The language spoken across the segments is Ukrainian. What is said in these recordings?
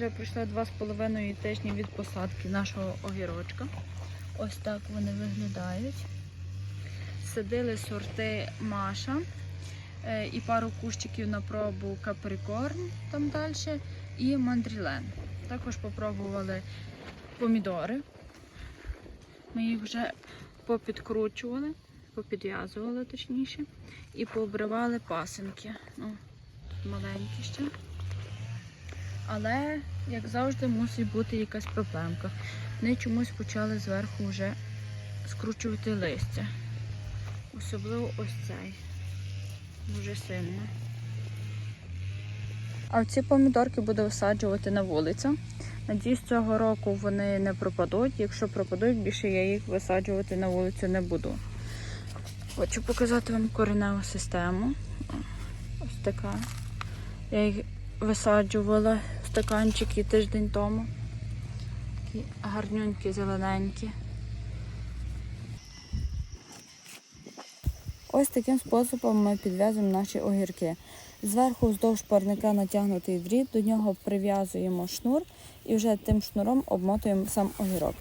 Вже пройшло два з половиною тижні від посадки нашого огірочка. Ось так вони виглядають. Садили сорти Маша е, і пару кущиків на пробу Каприкорн там далі і Мандрілен. Також попробували помідори. Ми їх вже попідкручували, попідв'язували точніше, і пообривали пасинки. Ну, тут маленькі ще. Але, як завжди, мусить бути якась проблемка. Вони чомусь почали зверху вже скручувати листя. Особливо ось цей. Дуже сильно. А ці помідорки буду висаджувати на вулицю. Надіюсь, цього року вони не пропадуть. Якщо пропадуть, більше я їх висаджувати на вулицю не буду. Хочу показати вам кореневу систему. Ось така. Я їх висаджувала стаканчики тиждень тому. Такі гарнюнькі, зелененькі. Ось таким способом ми підв'язуємо наші огірки. Зверху вздовж парника натягнутий дріт, до нього прив'язуємо шнур і вже тим шнуром обмотуємо сам огірок.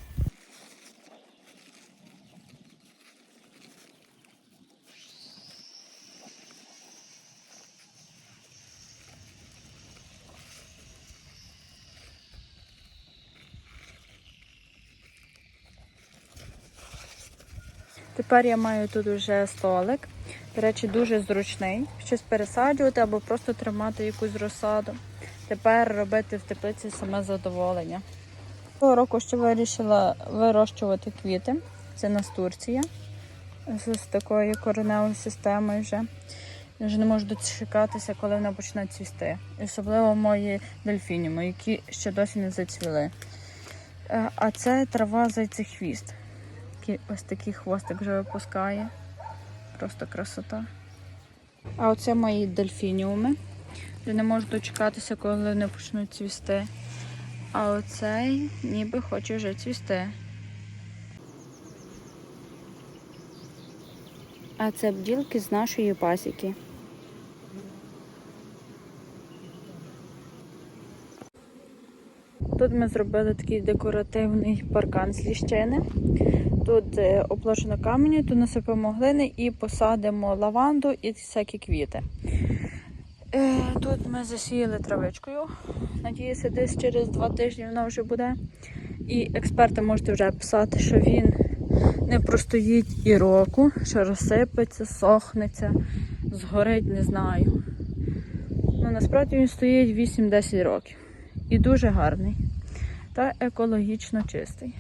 Тепер я маю тут вже столик. До речі, дуже зручний. Щось пересаджувати або просто тримати якусь розсаду. Тепер робити в теплиці саме задоволення. Цього року ще вирішила вирощувати квіти. Це настурція з такою кореневою системою вже. Я вже не можу дочекатися, коли вона почне цвісти. Особливо мої дельфініми, які ще досі не зацвіли. Е, А це трава зайцехвіст. Такий- Ось такий хвостик вже випускає. Просто красота. А оце мої дельфініуми. Я не можу дочекатися, коли вони почнуть цвісти. А оцей ніби хоче вже цвісти. А це бджілки з нашої пасіки. Тут ми зробили такий декоративний паркан з ліщини. Тут е, обложено камені, тут насипемо глини і посадимо лаванду і всякі квіти. Е, Тут ми засіяли травичкою. Надіюся, десь через два тижні вона вже буде. І експерти можете вже писати, що він не простоїть і року, що розсипеться, сохнеться, згорить, не знаю. Ну, насправді він стоїть 8-10 років. І дуже гарний та екологічно чистий.